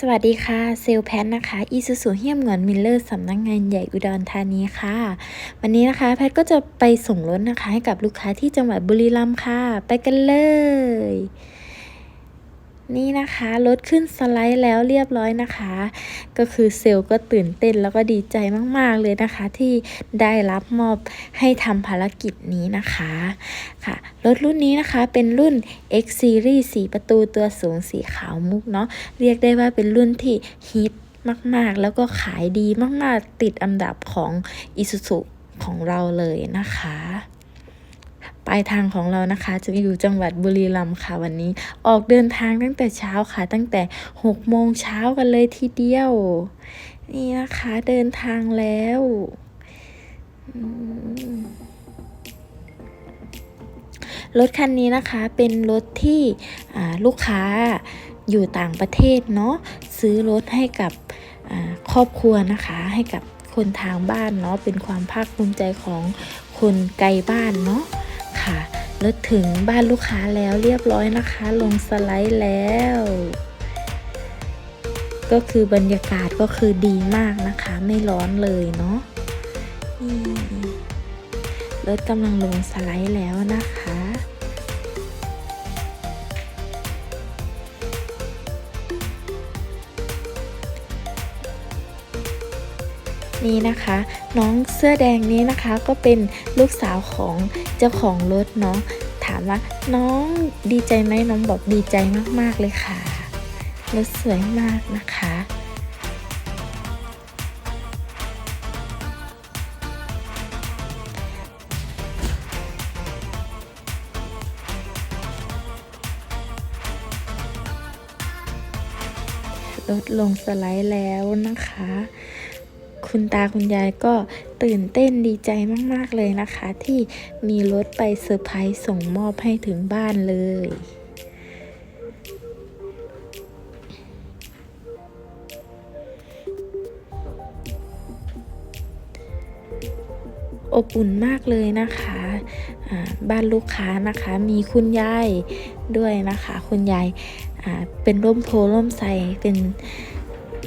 สวัสดีค่ะ เซลแพทนะคะอีซูซูเฮียมเงินมิลเลอร์สำนักงงานใหญ่อุดรธานีค่ะ วันนี้นะคะ แพทก็จะไปส่งรถนะคะ ให้กับลูกค้าที่จังหวัดบุรีรัมย์ค่ะ ไปกันเลย นี่นะคะรถขึ้นสไลด์แล้วเรียบร้อยนะคะ ก็คือเซลล์ก็ตื่นเต้นแล้วก็ดีใจมากๆเลยนะคะ ที่ได้รับมอบให้ทำภารกิจนี้นะคะค่ะรถรุ่นนี้นะคะเป็นรุ่น X Series 4ประตูตัวสูงสีขาวมุกเนาะเรียกได้ว่าเป็นรุ่นที่ฮิตมากๆ แล้วก็ขายดีมากๆ ติดอันดับของ Isuzu ของเราเลยนะคะ ปลายทางของเรานะคะ จะอยู่จังหวัดบุรีรัมย์ค่ะวันนี้ ออกเดินทางตั้งแต่เช้าค่ะ ตั้งแต่หกโมงเช้ากันเลยทีเดียว นี่นะคะเดินทางแล้วรถคันนี้นะคะเป็นรถที่ลูกค้าอยู่ต่างประเทศเนาะซื้อรถให้กับครอบครัวนะคะให้กับคนทางบ้านเนาะเป็นความภาคภูมิใจของคนไกลบ้านเนาะค่ะ รถถึงบ้านลูกค้าแล้วเรียบร้อยนะคะ ลงสไลด์แล้ว ก็คือบรรยากาศก็คือดีมากนะคะ ไม่ร้อนเลยเนาะรถกำลังลงสไลด์แล้วนะคะ นี่นะคะ น้องเสื้อแดงนี้นะคะก็เป็นลูกสาวของเจ้าของรถเนาะถามว่าน้องดีใจไหมน้องบอกดีใจมากๆเลยค่ะรถสวยมากนะคะรถลงสไลด์แล้วนะคะ คุณตาคุณยายก็ตื่นเต้นดีใจมากๆเลยนะคะ ที่มีรถไปเซอร์ไพรส์ส่งมอบให้ถึงบ้านเลยอบอุ่นมากเลยนะคะ บ้านลูกค้านะคะ มีคุณยายด้วยนะคะ คุณยายเป็นร่มโพล่มใสเป็น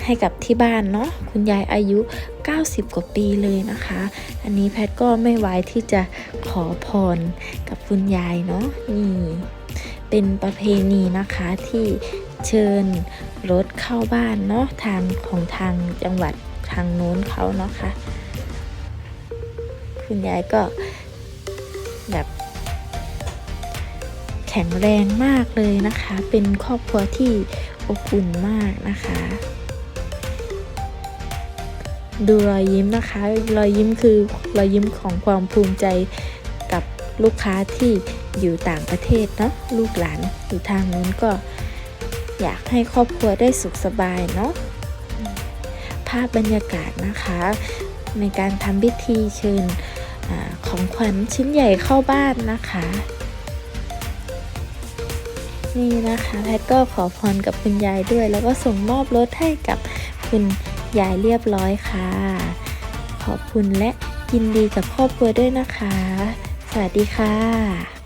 ให้กับที่บ้านเนาะคุณยายอายุ 90 กว่าปีเลยนะคะ อันนี้แพทก็ไม่ไหวที่จะขอพรกับคุณยายเนาะนี่เป็นประเพณีนะคะที่เชิญรถเข้าบ้านเนาะทางของทางจังหวัดทางโน้นเขาเนาะคะ่ะคุณยายก็แบบแข็งแรงมากเลยนะคะ เป็นครอบครัวที่อบอุ่นมากนะคะ ดูรอยยิ้มนะคะ รอยยิ้มคือรอยยิ้มของความภูมิใจกับลูกค้าที่อยู่ต่างประเทศเนาะลูกหลานอยู่ทางนู้นก็ อยากให้ครอบครัวได้สุขสบายเนาะภาพบรรยากาศนะคะ ในการทำพิธีเชิญอของขวัญชิ้นใหญ่เข้าบ้านนะคะ นี่นะคะแพทก็ขอพรกับคุณยายด้วย แล้วก็ส่งมอบรถให้กับคุณ ยายเรียบร้อยค่ะ ขอบคุณและยินดีกับครอบครัวด้วยนะคะ สวัสดีค่ะ